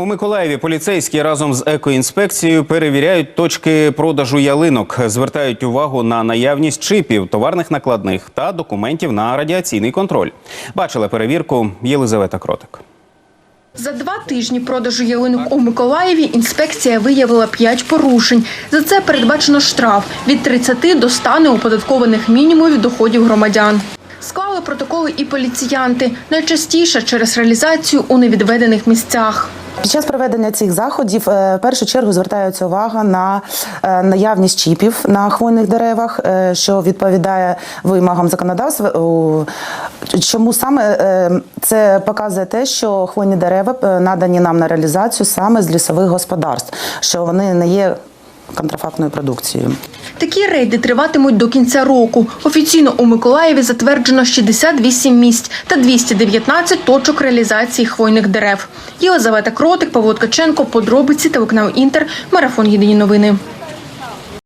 У Миколаєві поліцейські разом з екоінспекцією перевіряють точки продажу ялинок, звертають увагу на наявність чипів, товарних накладних та документів на радіаційний контроль. Бачила перевірку Єлизавета Кротик. За два тижні продажу ялинок у Миколаєві інспекція виявила п'ять порушень. За це передбачено штраф від 30 до 100 неоподаткованих мінімумів доходів громадян. Склали протоколи і поліціянти, найчастіше через реалізацію у невідведених місцях. Під час проведення цих заходів е, в першу чергу звертається увага на е, наявність чіпів на хвойних деревах, е, що відповідає вимогам законодавства. Чому саме це показує те, що хвойні дерева надані нам на реалізацію саме з лісових господарств, що вони не є контрафактною продукцією. Такі рейди триватимуть до кінця року. Офіційно у Миколаєві затверджено 68 місць та 219 точок реалізації хвойних дерев. Єлизавета Кротик, Павло Ткаченко, подробиці телеканал Інтер, марафон Єдині новини.